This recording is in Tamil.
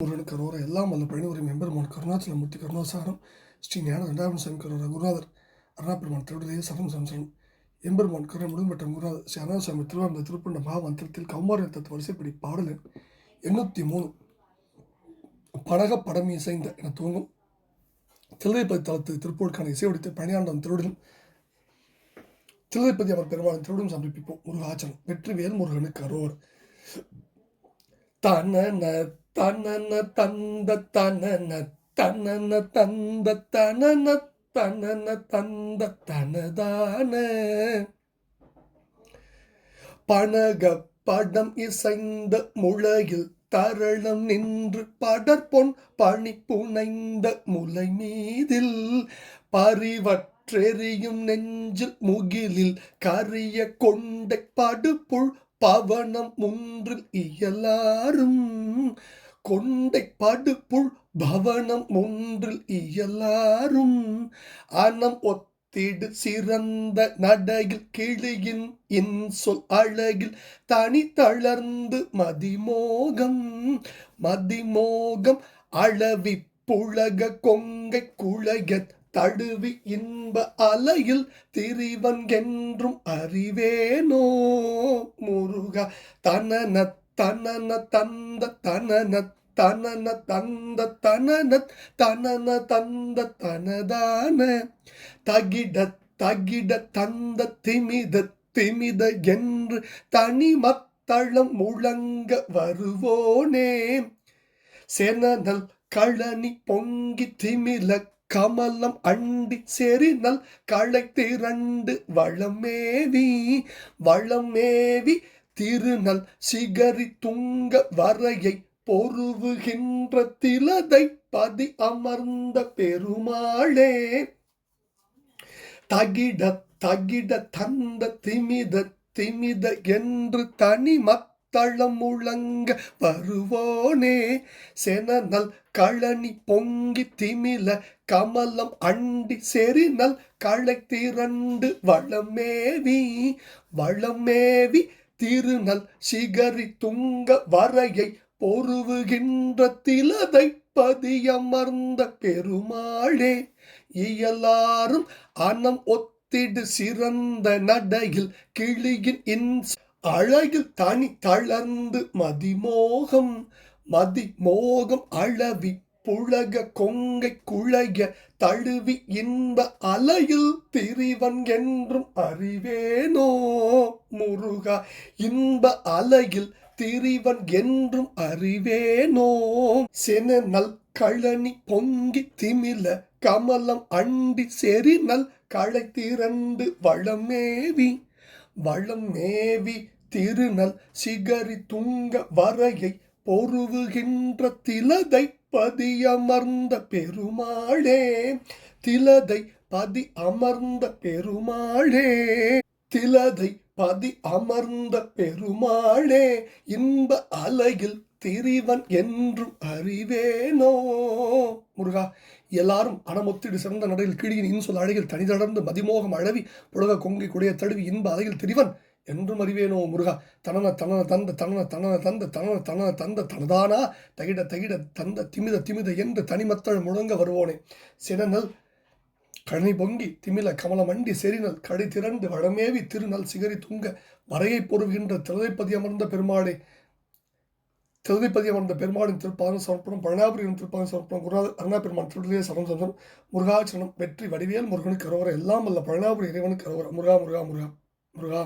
முருகன் கரோர எல்லாம் வல்ல பழனிவரும் எம்பெருமான் கருணாச்சலமூர்த்தி கருணாசாரம் ஸ்ரீ ஞான ரெண்டாயிரம் சாமி கரோர குருநாதர் அருணாபெருமான் திருவிடையே சரம் சம்சனம் எம்பெருமான் கருணை முழுமற்ற குருநாதர் ஸ்ரீ அருணாசாமி திருவாரூர் திருப்பண்ட மகாமந்திரத்தில் கௌமார தத்துவ வரிசைப்படி பாடல் எண்ணூற்றி மூணு படக படம் இசைந்த என துவங்கும் திருதைப்பதி தளத்து திருப்பூருக்கான இசை ஒடித்த பழனியாண்டம் திருவுடனும் தில்லைப்பதி அவர் பெருமாள் திருவுடன் சமர்ப்பிப்போம். முருகாச்சனம் வெற்றி வேல் முருகனுக்கு அரோர். தனன தனன தந்த தனன தனன தந்த தனன தனன தந்த தனதான. பணக படம் இசைந்த முளையில் தரளம் நின்று படற்பொன் பணி புனைந்த முலை மீதில் பரிவற்றெறியும் நெஞ்சில் முகிலில் கரிய கொண்டை படுப்புள் பவனம் ஒன்றில் இயலாரும் கொண்டை படுப்புள் பவனம் ஒன்றில் இயலாரும் அனம் ஒத்திடு சிறந்த நடையில் கிளியின் இன்சொல் அழகில் தனி தளர்ந்து மதிமோகம். மதிமோகம் அளவி புழக கொங்கை குழைய தழுவி இன் இன்ப அலையில் திரிவன் என்றும் அறிவேனோ? முருகா தனன தனன தந்த தனன தனன தந்த தனன தனன தந்த தனதான. தகிட தகிட தந்த திமித திமித என்று தனிமத்தளம் முழங்க வருவோனே. செனனல் களனி பொங்கி திமில கமலம் அண்டி செறினல் களை திரண்டு வளமேவி வளமேவி திருநல் சிகரி துங்க வரையை பொருவுகின்ற திலதை பதி அமர்ந்த பெருமாளே. தகிட தகிட தந்த திமித திமித என்று தனி தளம் முழங்க வருவோனே. செனநல் களனி பொங்கி திமில கமலம் அண்டி செறிநல் களை திரண்டு வளமேவி. வளமேவி திருநல் சிகரி துங்க வரையை பொருவுகின்ற திலதை பதியமர்ந்த பெருமாளே. இயலாரும் அனம் ஒத்திடு சிறந்த நடையில் கிளியின் இன் அழகில் தனி தளர்ந்து மதிமோகம் மதிமோகம் அளவி புழக கொங்கை குழைய தழுவி இன்ப அலையில் திரிவன் என்றும் அறிவேனோ? முருகா இன்ப அலையில் திரிவன் என்றும் அறிவேனோ? செனல் கழனி பொங்கி திமில கமலம் அண்டி செறினல் களை திரண்டு வளமேவி வளமேவி திருநல் சிகரி துங்க வரையை பொருவுகின்ற திலதை பதியமர்ந்த பெருமாளே திலதை பதி அமர்ந்த பெருமாளே திலதை பதி அமர்ந்த பெருமாளே இன்ப அலையில் திரிவன் என்றும் அறிவேனோ? முருகா எல்லாரும் அணமொத்திடு சிறந்த நடையில் கிழியின் இன்சொல் அழகில் தனிதளர்ந்து மதிமோகம் அழவி புலக கொங்கை குடைய தழுவி இன்ப அழகில் திரிவன் என்றும் அறிவேனோ முருகா? தனன தனன தந்த தனன தனன தந்த தனன தனன தந்த தனதானா? தகிட தகிட தந்த திமித திமித என்று தனிமத்தள் முழங்க வருவோனே. சினநல் கழனி பொங்கி திமில கமலமண்டி செறினல் கடை திரண்டு வளமேவி திருநல் சிகரி துங்க வரையை பொறுகின்ற திரதைப்பதி அமர்ந்த பெருமாளே திருதிப்பதி அமர்ந்த பெருமாளின் திருப்பாதம் சமர்ப்பணம் பழனாபுரியின் திருப்பாதம் சமர்ப்பணம் குருநாத அருணா பெருமான் திருவிழையே சரம் சந்தம் வெற்றி வடிவேல் முருகனுக்கு கரோவர எல்லாம் அல்ல பழனாபுரி இறைவனுக்கு அரோவர முருகா முருகா முருகா முருகா.